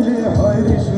烈海的。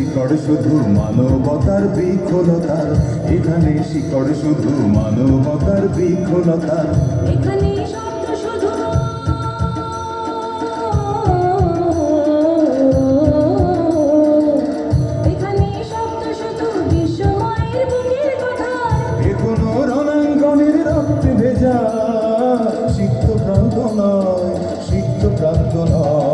শিকড় শুধু মানবতার বৃক্ষলতার এখানে শিকড় শুধু মানবতার বৃক্ষলতার এখানে ভেজা। সিক্ত প্রান্ত নয় সিক্ত প্রান্ত নয়।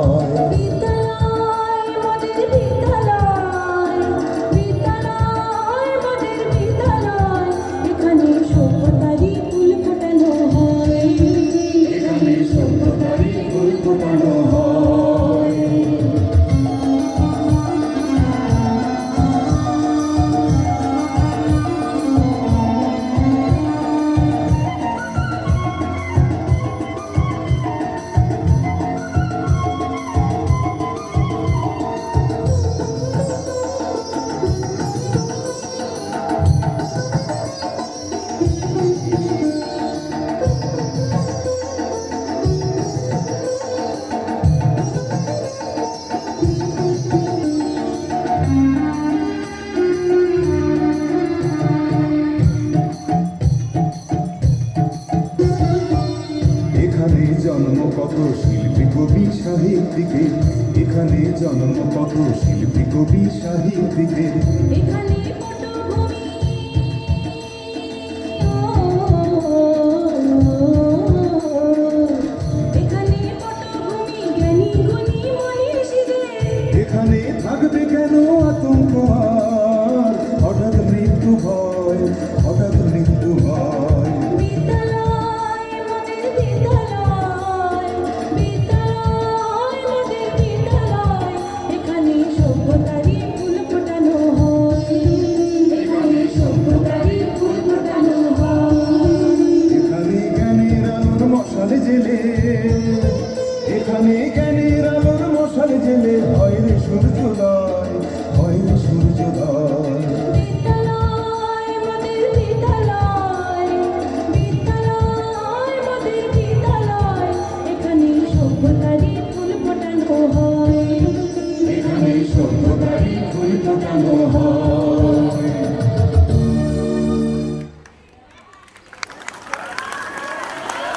জন্ম কত শিল্পী কবি সাহিত্যিকে। এখানে জন্ম কত শিল্পী কবি সাহিত্যিকের এখানে Amen.